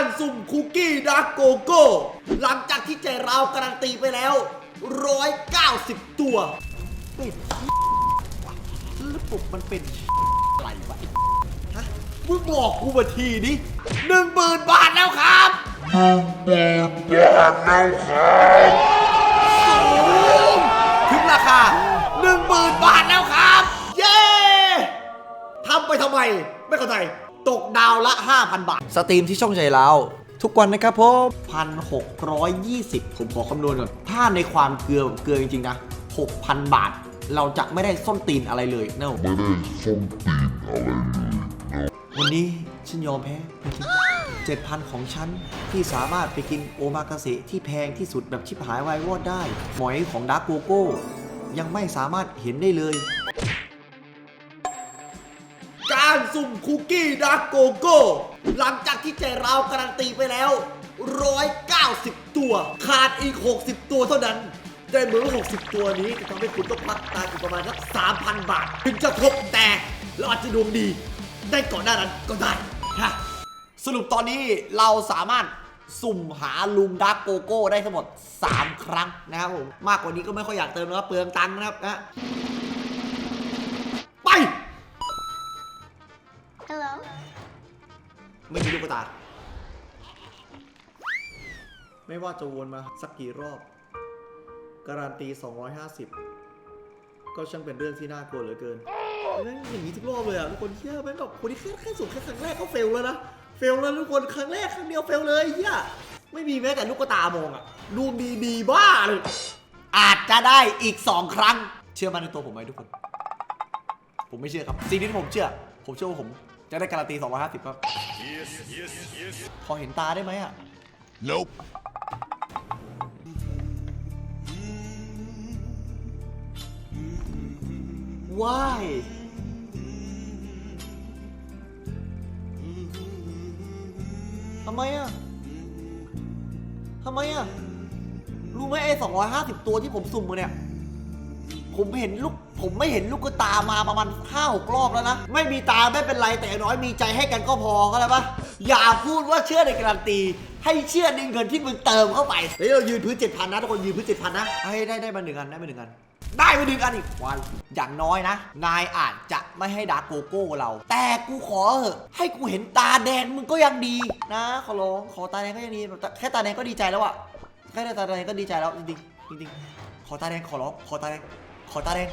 ารสุ่มคุกกี้ดาร์กโกโก้ หลังจากที่ใจเราการันตีไปแล้ว 190 ตัวเป็นแล้วปุกมันเป็นอะไรวะฮะมึงบอกกูมาทีดิหนึ่งหมื่นบาทแล้วครับถึงราคา10,000บาทแล้วครับ เย้ทำไปทำไม ไม่เข้าใจ ตกดาวละ 5,000 บาท สตรีมที่ช่องใจเราทุกวันนะครับผม1,620 ผมขอคำนวณก่อน ถ้าในความเกลือเกลือจริงๆนะ 6,000 บาท เราจะไม่ได้ส้นตีนอะไรเลยนะไม่ได้ส้มตีนอะไรเลยวันนี้ฉันยอมแพ้จริงๆ7,000ของฉัน ที่สามารถไปกินโอมากาเสะที่แพงที่สุดแบบชิบหายวายวอดได้ หมอยของดาร์กโกโก้ ยังไม่สามารถเห็นได้เลย สุ่มคุกกี้ดาร์กโกโก้ หลังจากที่ใจเราการันตีไปแล้ว 190 ตัว ขาดอีก 60 ตัวเท่านั้นได้เหมือ60 ตัวนี้จะทำให้คุณต้องพักตาอีกประมาณสัก3,000 บาท ถึงจะครบแต่เราอาจจะดวงดี ได้ก่อนหน้านั้นก็ได้ฮะสรุปตอนนี้เราสามารถสุ่มหาลุงดาร์กโกโก้ได้ทั้งหมด 3 ครั้งนะครับผม มากกว่านี้ก็ไม่ค่อยอยากเติมนะครับเปลืองตังค์นะครับนะ ไม่มีลูกตาไม่ว่าจะวนมาสักกี่รอบ การันตี 250 ก็ช่างเป็นเรื่องที่น่ากลัวเหลือเกินแม่งอย่างนี้ทุกรอบเลยอะทุกคนเฮียแม่งแบบคนที่แค่แค่สุดแค่ครั้งแรกก็เฟลแล้วนะ เฟลแล้วทุกคนครั้งแรกครั้งเดียวเฟลเลยเฮียไม่มีแม้แต่ลูกตามองอะดูดีดีบ้าเลย อาจจะได้อีก 2 ครั้ง เชื่อมั่นในตัวผมไหมทุกคน ผมไม่เชื่อครับ สิ่งที่ผมเชื่อ ผมเชื่อว่าผม จะได้การันตี 250 ครับพอเห็นตาได้ไหมอะ Nope ว้ายทำไมอะ ทำไมอะ รู้ไหมไอ้ 250 ตัวที่ผมสุ่มมาเนี่ย ผมเห็นลูก ผมไม่เห็นลูกตามาประมาณห้าหกรอบแล้วนะ ไม่มีตาไม่เป็นไรแต่น้อยมีใจให้กันก็พอก็แล้วปะอย่าพูดว่าเชื่อในการันตี ให้เชื่อในเงินที่มึงเติมเข้าไปเฮ้ยเรายืนพื้นเจ็ดพันนะทุกคนยืนพื้นเจ็ดพันนะให้ได้ได้มาหนึ่งอันได้มาหนึ่งอันได้มาหนึ่งอันอีกวันอย่างน้อยนะ นายอาจจะไม่ให้ดาโกโก้เรา แต่กูขอเถอะให้กูเห็นตาแดงมึงก็ยังดีนะ ขอร้องขอตาแดงก็ยังดีแค่ตาแดงก็ดีใจแล้วอะแค่ตาแดงก็ดีใจแล้วจริงจริงขอตาแดงขอร้องขอตาแดง ขอตาแดง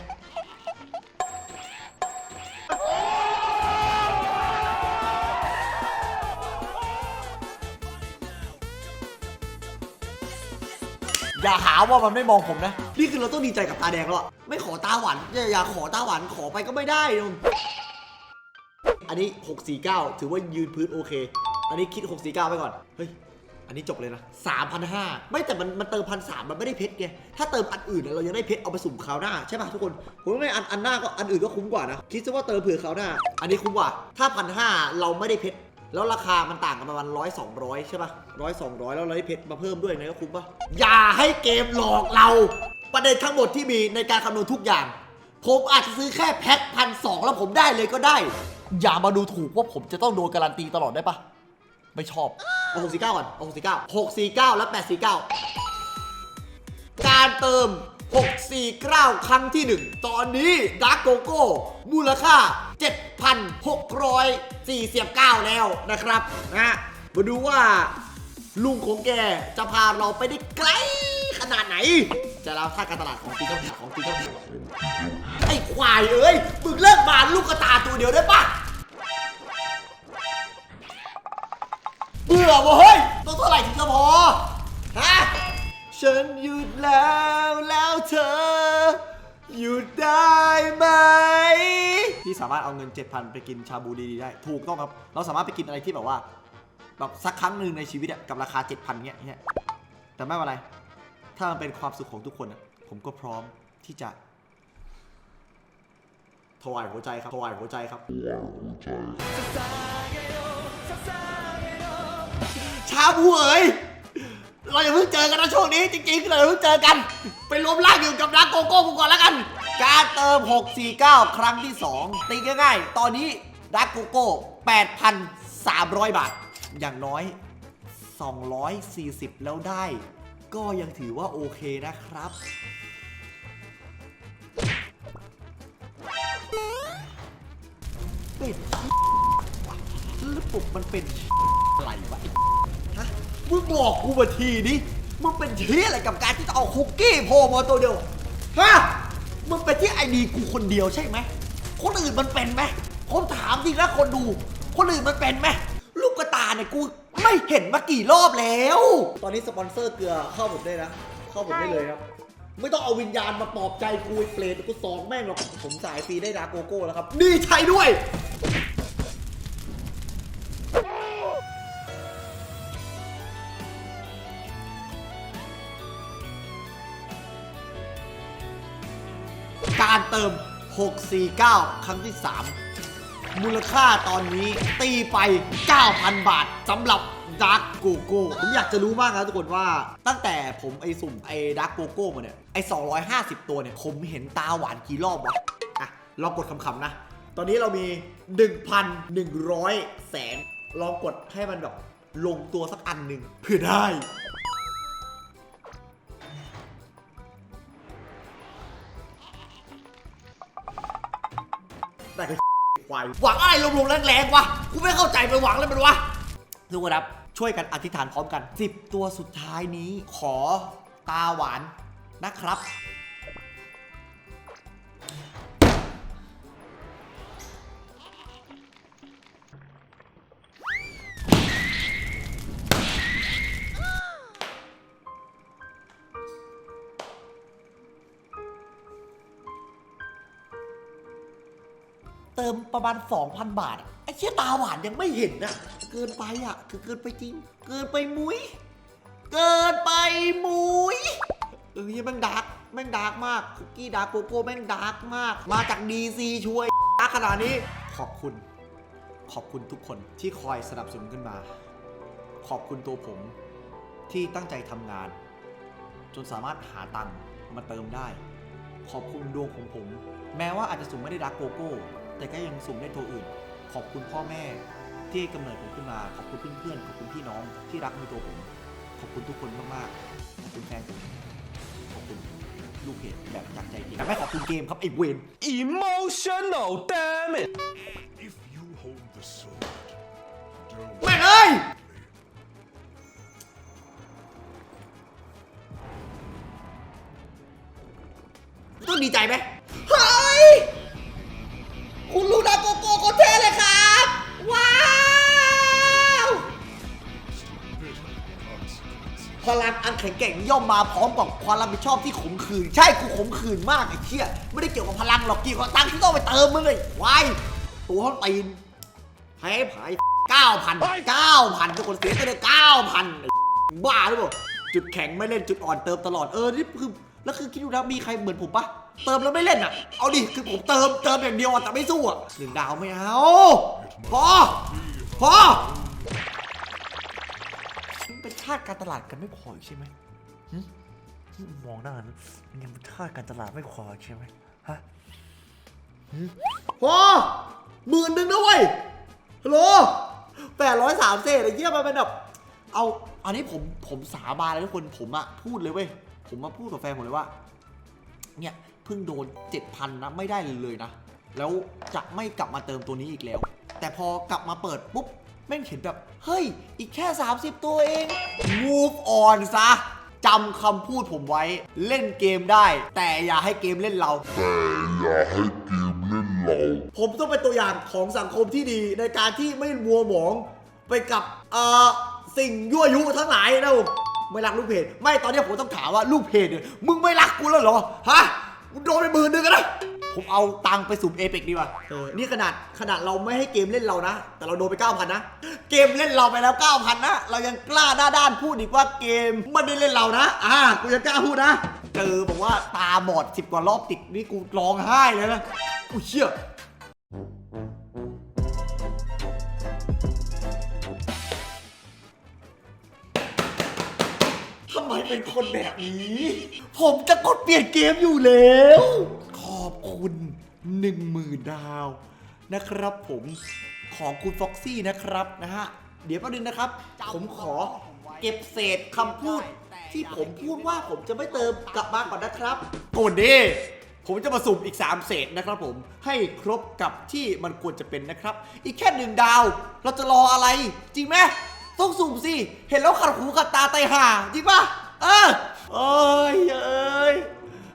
อย่าหาว่ามันไม่มองผมนะ นี่คือเราต้องดีใจกับตาแดงแล้วอะไม่ขอตาหวานอย่าอย่าขอตาหวานขอไปก็ไม่ได้นุ่นอันนี้ 649 ถือว่ายืนพื้นโอเค อันนี้คิด 649 ไปก่อน เฮ้ย อันนี้จบเลยนะ3,500ไม่แต่มันมันเติมพันสามมันไม่ได้เพชรไง ถ้าเติมอันอื่นเรายังได้เพชรเอาไปสุ่มคราวหน้าใช่ป่ะทุกคน ผมว่าไม่อันอันหน้าก็อันอื่นก็คุ้มกว่านะ คิดซะว่าเติมเผื่อคราวหน้า อันนี้คุ้มกว่า ถ้าพันห้าเราไม่ได้เพชรแล้วราคามันต่างกันประมาณร้อยสองร้อยใช่ป่ะร้อยสองร้อยแล้วเราได้เพชรมาเพิ่มด้วยนะก็คุ้มป่ะ อย่าให้เกมหลอกเรา ประเด็นทั้งหมดที่มีในการคำนวณทุกอย่าง ผมอาจจะซื้อแค่แพ็คพันสองแล้วผมได้เลยก็ได้ อย่ามาดูถูกว่าผมจะต้องโดนการันตีตลอดได้ปะ ไม่ชอบ เอา649 ก่อน เอา649 649 และ 849 การเติม 649 ครั้งที่ 1 ตอนนี้ดาร์กโกโก้มูลค่า 7,649 แล้วนะครับนะมาดูว่าลุงของแกจะพาเราไปได้ไกลขนาดไหน จะเราถ้าการตลาดของจริงต้องหาของจริงต้องหาไอ้ควายเอ้ยมึงเลิกบานลูกกระตาตัวเดียวได้ปะ เบื่อวะเฮ้ยต้องเท่าไหร่ถึงจะพอ ฮะ ฉันหยุดแล้วแล้วเธอ หยุดได้ไหมที่สามารถเอาเงิน 7,000 ไปกินชาบูดีๆได้ ถูกต้องครับ เราสามารถไปกินอะไรที่แบบว่า แบบสักครั้งหนึ่งในชีวิตอะกับราคา 7,000เงี้ยเนี่ยแต่ไม่เป็นไร ถ้ามันเป็นความสุขของทุกคนอะผมก็พร้อมที่จะถวายหัวใจครับถวายหัวใจครับ ชาบูเอ๋ยเราอย่าเพิ่งเจอกันนะช่วงนี้จริงๆเราอย่าเพิ่งเจอกัน ไปรวมร่างอยู่กับร้านโกโก้กูก่อนแล้วกัน การเติม 649 ครั้งที่ 2 ตีง่ายๆ ตอนนี้ร้านโกโก้ 8,300 บาท อย่างน้อย 240 แล้วได้ ก็ยังถือว่าโอเคนะครับเป็นแล้วปุกมันเป็นอะไรวะไอ้ฮะ มึงบอกกูมาทีดิมึงเป็นเชี่ยอะไรกับการที่จะเอาคุกกี้โผล่มาตัวเดียวฮะมึงเป็นที่ไอดีกูคนเดียวใช่ไหมคนอื่นมันเป็นไหมผมถามจริงนะคนดู คนอื่นมันเป็นไหมลูกกระตาเนี่ยกูไม่เห็นมากี่รอบแล้ว ตอนนี้สปอนเซอร์เกลือเข้าผมได้นะ เข้าผมได้เลยครับ ไม่ต้องเอาวิญญาณมาปลอบใจกูไอ้เปรตกูสองแม่งหรอกผมสายฟรีได้ดาร์กโกโก้แล้วครับดีใจด้วย ติม 649 ครั้งที่ 3 มูลค่าตอนนี้ตีไป 9,000 บาทสำหรับดาร์กโกโก้ผมอยากจะรู้มากนะทุกคนว่า ตั้งแต่ผมไอสุ่มไอดาร์กโกโก้มาเนี่ย ไอ 250 ตัวเนี่ย ผมเห็นตาหวานกี่รอบวะอะลองกดคำๆนะ ตอนนี้เรามี 1,100 แสนลองกดให้มันแบบลงตัวสักอันหนึ่งเพื่อได้ ควายหวังอะไรลมๆแรงๆวะกูไม่เข้าใจไปหวังเลยมันวะทุกคนครับช่วยกันอธิษฐานพร้อมกัน 10 ตัวสุดท้ายนี้ขอตาหวานนะครับ เติมประมาณ 2,000 บาทอะไอ้เชี่ยตาหวานยังไม่เห็นนะเกินไปอะคือเกินไปจริง เกินไปมุ้ย เกินไปมุ้ยเออเหี้ยแม่งดาร์กแม่งดาร์กมากคุกกี้ดาร์กโกโก้แม่งดาร์กมาก มาจากดีซีช่วยดาร์กขนาดนี้ ขอบคุณ ขอบคุณทุกคนที่คอยสนับสนุนขึ้นมา ขอบคุณตัวผมที่ตั้งใจทำงาน จนสามารถหาตังค์มาเติมได้ ขอบคุณดวงของผม แม้ว่าอาจจะสุ่มไม่ได้ดักโกโก้ แต่ก็ยังสุ่มได้ตัวอื่น ขอบคุณพ่อแม่ที่ให้กำเนิดผมขึ้นมา ขอบคุณเพื่อนๆ ขอบคุณพี่น้องที่รักในตัวผม ขอบคุณทุกคนมากๆ ขอบคุณแฟนผม ขอบคุณลูกเพจแบบจากใจจริงแต่ไม่ขอบคุณเกมครับไอ้เวน Emotional, damn it! If you hold the sword, don't แม่งเอ้ยต้องดีใจไหมเฮ้ย คุณลูนาโกโก้โคเท่เลยครับ ว้าว พลังอันแข็งแกร่งย่อมมาพร้อมกับความรับผิดชอบที่ขมขื่นใช่กูขมขื่นมากไอ้เชี่ยไม่ได้เกี่ยวกับพลังหรอกเกี่ยวกับตังค์ที่ต้องไปเติมมึงเลยวายตัวเขาตีนแพ้ผายเก้าพันเก้าพันทุกคนเสียไปเลยเก้าพันบ้าหรือเปล่าจุดแข็งไม่เล่นจุดอ่อนเติมตลอดเออนี่คือแล้วคือคิดดูนะมีใครเหมือนผมปะ เติมแล้วไม่เล่นอะ เอาดิ คือผมเติมเติมอย่างเดียวอะแต่ไม่สู้อะหนึ่งดาวไม่เอา พอ พอ เป็นชาติการตลาดกันไม่พออีกใช่ไหมหึมองหน้านะมันยังเป็นชาติการตลาดไม่พอใช่ไหมฮะ พอหมื่นหนึ่งนะเว้ยฮัลโหลแปดร้อยสามเศษไอ้เหี้ยมันเป็นแบบเอา อันนี้ผมผมสาบานเลยทุกคนผมอะพูดเลยเว้ย ผมมาพูดกับแฟนผมเลยว่า เนี่ย เพิ่งโดน 7,000 นะ ไม่ได้เลยเลยนะ แล้วจะไม่กลับมาเติมตัวนี้อีกแล้ว แต่พอกลับมาเปิดปุ๊บแม่งเห็นแบบ เฮ้ย อีกแค่ 30 ตัวเอง move on ซะจำคำพูดผมไว้เล่นเกมได้ แต่อย่าให้เกมเล่นเรา แต่อย่าให้เกมเล่นเรา ผมต้องเป็นตัวอย่างของสังคมที่ดีในการที่ไม่มัวหมองไปกับเอ่อสิ่งยั่วยุทั้งหลายนะผมไม่รักลูกเพจ ไม่ตอนนี้ผมต้องถามว่าลูกเพจเนี่ยมึงไม่รักกูแล้วเหรอ ฮะ มึงโดนไปหมื่นหนึงกันนะผมเอาตังค์ไปสุ่มเอเปกดีกว่าเออนี่ขนาดขนาดเราไม่ให้เกมเล่นเรานะ แต่เราโดนไป 9,000 นะ เกมเล่นเราไปแล้ว 9,000 นะ เรายังกล้าหน้าด้านพูดอีกว่าเกมไม่ได้เล่นเรานะ อ่า กูยังกล้าพูดนะ เจอบอกว่าตาบอดสิบกว่ารอบติดนี่กูร้องไห้เลยนะ อุ้ยเชี่ย เป็นคนแบบนี้ ผมจะกดเปลี่ยนเกมอยู่แล้ว ขอบคุณหนึ่งมื่นดาวนะครับผมของคุณฟ็อกซี่นะครับนะฮะ เดี๋ยวแป๊บนึงนะครับ ผมขอเก็บเศษคำพูด ที่ผมพูดว่าผมจะไม่เติมกลับมาก่อนนะครับโกนดีผมจะมาสุ่มอีก 3 เศษนะครับผมให้ครบกับที่มันควรจะเป็นนะครับ อีกแค่หนึ่งดาว เราจะรออะไร จริงไหมต้องสุ่มสิ เห็นแล้วขัดหูขัดตาไตห่าจริงปะ เออเอ้ยเอ้ย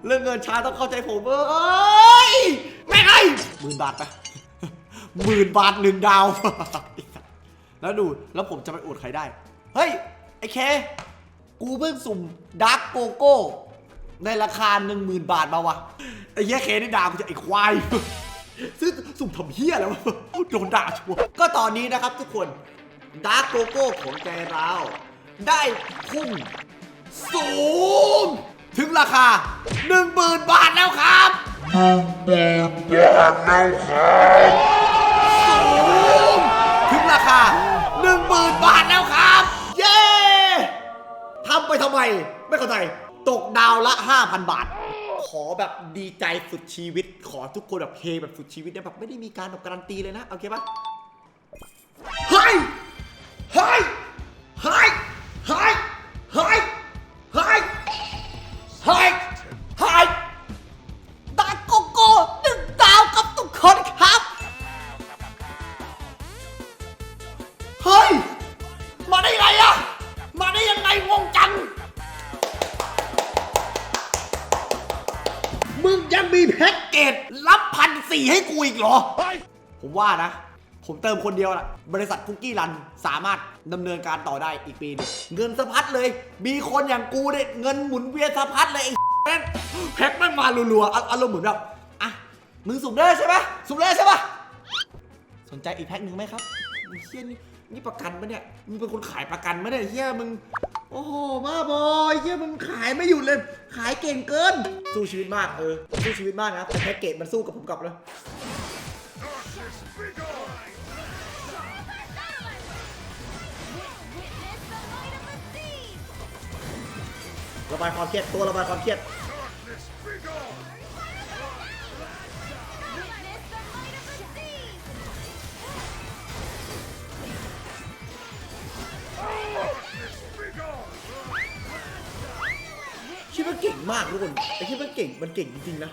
เรื่องเงินช้าต้องเข้าใจผมเอ้ยแม่งไอ้หมื่นบาทไปหมื่นบาทหนึ่งดาว แล้วดูแล้วผมจะไปอวดใครได้ เฮ้ย ไอ้เค กูเพิ่งสุ่มดาร์กโกโก้ในราคา1 0,000บาทมาวะไอ้เหี้ยเคนี่ด่ากูจะไอ้ควายซึ่งสุ่มทำเหี้ยอะไรวะโดนด่าชัวร์ก็ตอนนี้นะครับทุกคนดาร์กโกโก้ของใจเราได้พุ่ง สูง ถึงราคา10,000บาทแล้วครับหนึ่งพันล้านบาทนะครับถึงราคา10,000บาทแล้วครับ เย้ทำไปทำไม ไม่เข้าใจตกดาวละ 5,000 บาท ขอแบบดีใจสุดชีวิต ขอทุกคนแบบเฮแบบสุดชีวิตนะแบบไม่ได้มีการแบบการันตีเลยนะ โอเคปะเฮ้ยเฮ้ย ยังมีแพ็กเกจรับพันสี่ให้กูอีกเหรอ ผมว่านะ ผมเติมคนเดียวละบริษัทคุกกี้รันสามารถดำเนินการต่อได้อีกปีนึงเงินสะพัดเลย มีคนอย่างกูเนี่ยเงินหมุนเวียนสะพัดเลยไอ้แม่งแพ็กแม่งมารัวๆเอาอารมณ์เหมือนแบบอะมึงสุ่มได้ใช่ปะสุ่มได้ใช่ปะสนใจอีกแพ็คหนึ่งไหมครับไอ้เฮียนี่นี่ประกันปะเนี่ยมึงเป็นคนขายประกันปะเนี่ยเฮียมึง โอ้โหมาบอยเฮียมึงขายไม่หยุดเลย ขายเก่งเกิน สู้ชีวิตมากเออ สู้ชีวิตมากนะแต่แพ็กเกจมันสู้กับผมกลับเลยระบายความเครียดตัวระบายความเครียด มากทุกคนไอ้ที่มันเก่งมันเก่งจริงๆนะ